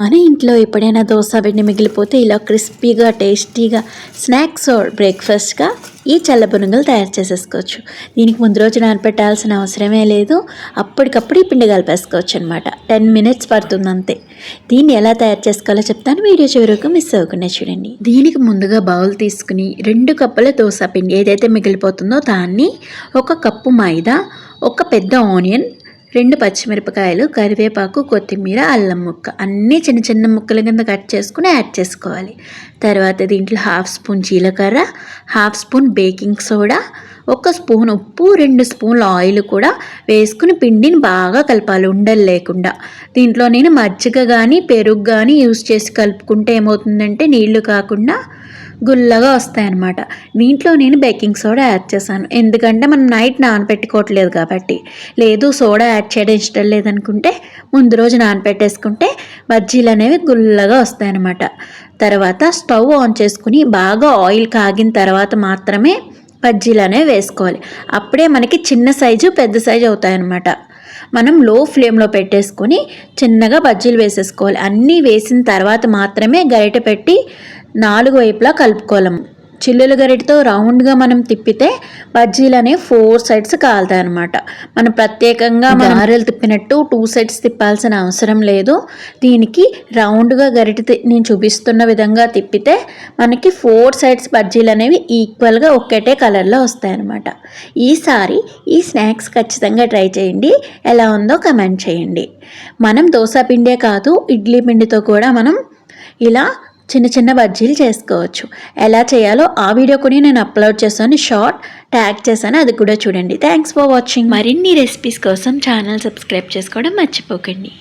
మన ఇంట్లో ఎప్పుడైనా దోశ పిండి మిగిలిపోతే ఇలా క్రిస్పీగా టేస్టీగా స్నాక్స్ బ్రేక్ఫాస్ట్గా ఈ చల్లపునుగులు తయారు చేసేసుకోవచ్చు. దీనికి ముందు రోజు నానపెట్టాల్సిన అవసరమే లేదు. అప్పటికప్పుడు ఈ పిండి కలిపేసుకోవచ్చు అనమాట టెన్ మినిట్స్ పడుతుంది అంతే దీన్ని ఎలా తయారు చేసుకోవాలో చెప్తాను. వీడియో చివరకు మిస్ అవ్వకుండా చూడండి. దీనికి ముందుగా బౌల్ తీసుకుని రెండు కప్పుల దోశ పిండి ఏదైతే మిగిలిపోతుందో దాన్ని ఒక కప్పు మైదా ఒక పెద్ద ఆనియన్ రెండు పచ్చిమిరపకాయలు కరివేపాకు కొత్తిమీర అల్లం ముక్క. అన్నీ చిన్న చిన్న ముక్కల కింద కట్ చేసుకుని యాడ్ చేసుకోవాలి. తర్వాత దీంట్లో హాఫ్ స్పూన్ జీలకర్ర హాఫ్ స్పూన్ బేకింగ్ సోడా ఒక స్పూన్ ఉప్పు రెండు స్పూన్ల ఆయిల్ కూడా వేసుకుని పిండిని బాగా కలపాలి ఉండలు లేకుండా. దీంట్లో నేను మజ్జిగ కానీ పెరుగు కానీ యూస్ చేసి కలుపుకుంటే ఏమవుతుందంటే నీళ్ళు కాకుండా గుల్లగా వస్తాయన్నమాట. దీంట్లో నేను బేకింగ్ సోడా యాడ్ చేశాను. ఎందుకంటే మనం నైట్ నానపెట్టుకోవట్లేదు కాబట్టి. లేదు సోడా యాడ్ చేయడం ఇష్టం లేదనుకుంటే ముందు రోజు నానపెట్టేసుకుంటే బజ్జీలు అనేవి గుల్లగా వస్తాయన్నమాట. తర్వాత స్టవ్ ఆన్ చేసుకుని బాగా ఆయిల్ కాగిన తర్వాత మాత్రమే బజ్జీలు అనేవి వేసుకోవాలి. అప్పుడే మనకి చిన్న సైజు పెద్ద సైజు అవుతాయన్నమాట. మనం లో ఫ్లేమ్లో పెట్టేసుకొని చిన్నగా బజ్జీలు వేసేసుకోవాలి. అన్నీ వేసిన తర్వాత మాత్రమే గరిటె పెట్టి నాలుగు వైపులా కలుపుకోవాలి. చిల్లుల గరిటతో రౌండ్గా మనం తిప్పితే బజ్జీలు అనేవి ఫోర్ సైడ్స్ కాలుతాయి అనమాట మనం ప్రత్యేకంగా మన ఆరెలు తిప్పినట్టు టూ సైడ్స్ తిప్పాల్సిన అవసరం లేదు. దీనికి రౌండ్గా గరిట నేను చూపిస్తున్న విధంగా తిప్పితే మనకి ఫోర్ సైడ్స్ బజ్జీలు అనేవి ఈక్వల్గా ఒక్కటే కలర్లో వస్తాయన్నమాట. ఈసారి ఈ స్నాక్స్ ఖచ్చితంగా ట్రై చేయండి. ఎలా ఉందో కమెంట్ చేయండి. మనం దోశ పిండే కాదు ఇడ్లీ పిండితో కూడా మనం ఇలా చిన్న చిన్న బజ్జీలు చేసుకోవచ్చు. ఎలా చేయాలో ఆ వీడియో కూడా నేను అప్లోడ్ చేశాను షార్ట్ ట్యాగ్ చేశాను అది కూడా చూడండి. థ్యాంక్స్ ఫర్ వాచింగ్ మరిన్ని రెసిపీస్ కోసం ఛానల్ సబ్స్క్రైబ్ చేసుకోవడం మర్చిపోకండి.